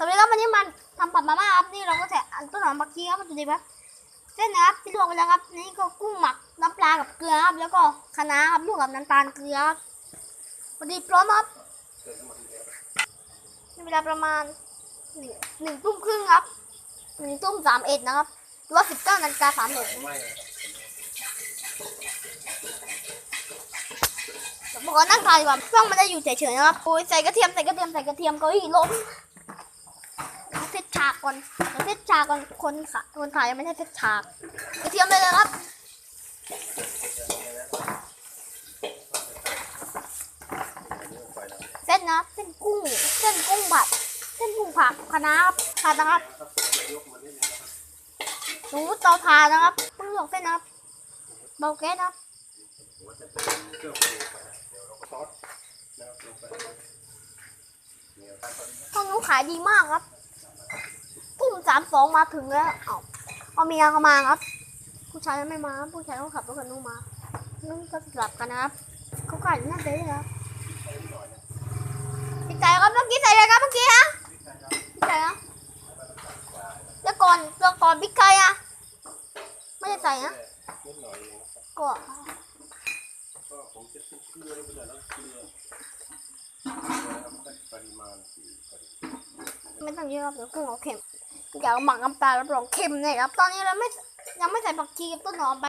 สวัสดีครับวันนี้มันทำผัดมาม่าครับนี่เราก็ใส่ต้นหอมผักชีครับมันจะดีไหมเส้นนะครับที่ลวกไปแล้วครับ นี่ก็กุ้งหมักน้ำปลากับเกลือครับแล้วก็คะน้าครับลวกกับน้ำตาลเกลือครับพอดีพร้อมครับนี่เวลาประมาณหนึ่งหนึ่งทุ่มครึ่งครับหนึ่งทุ่มสามเอ็ดนะครับหรือว่าสิบเก้านาฬิกาสามเอ็ดไม่ผมขอนั่งทานดีกว่าช่องมันจะอยู่เฉยๆนะครับโอ้ยใส่กระเทียมใส่กระเทียมใส่กระเทียมเก็อีล้ม ฉากก่อนเซตฉากก่อนคนขายคนขายยังไม่ได้เซตฉากกระเทียมเลยเลยครับเส้นนะเส้นกุ้ง เส้นกุ้งผัด เส้นกุ้งผักคะน้าผัดนะครับหนูเตาถ่านนะครับเพิ่งลวกเส้นนะครับเบาแก๊สนะครับหัวจะเป็นเครื่องปรุงไปนะเดี๋ยวเราก็ซอสนะครับลงไปเนี่ยตามตอนนี้ห้องนู้ขายดีมากครับ สามสองมาถึงแล้วเอาเอาเมียเขามาครับ ผู้ชายไม่มา ผู้ชายเขาขับรถกันนู้นมานู้นก็สลับกันนะครับเขาขายหน้าเต๊ะเลยครับพี่ใจครับเมื่อกี้ใส่อะไรครับเมื่อกี้ฮะพี่ใจครับแล้วก่อนแล้วก่อนพี่ไก่อะไม่ได้ใส่นะนิดหน่อยเนะครับก็ก็ผมจะขึ้นเกลือลงไปหน่อยแล้วเกลือนได้ปริมาณที่พอดีไม่ต้องเยอะครับเดี๋ยวกุ้งเอาเค็ม อยาหมักน้ำปลารับรองเค็มแน่ครับ ตอนนี้เราไม่ยังไม่ใส่ผักชีกับต้นหอมไป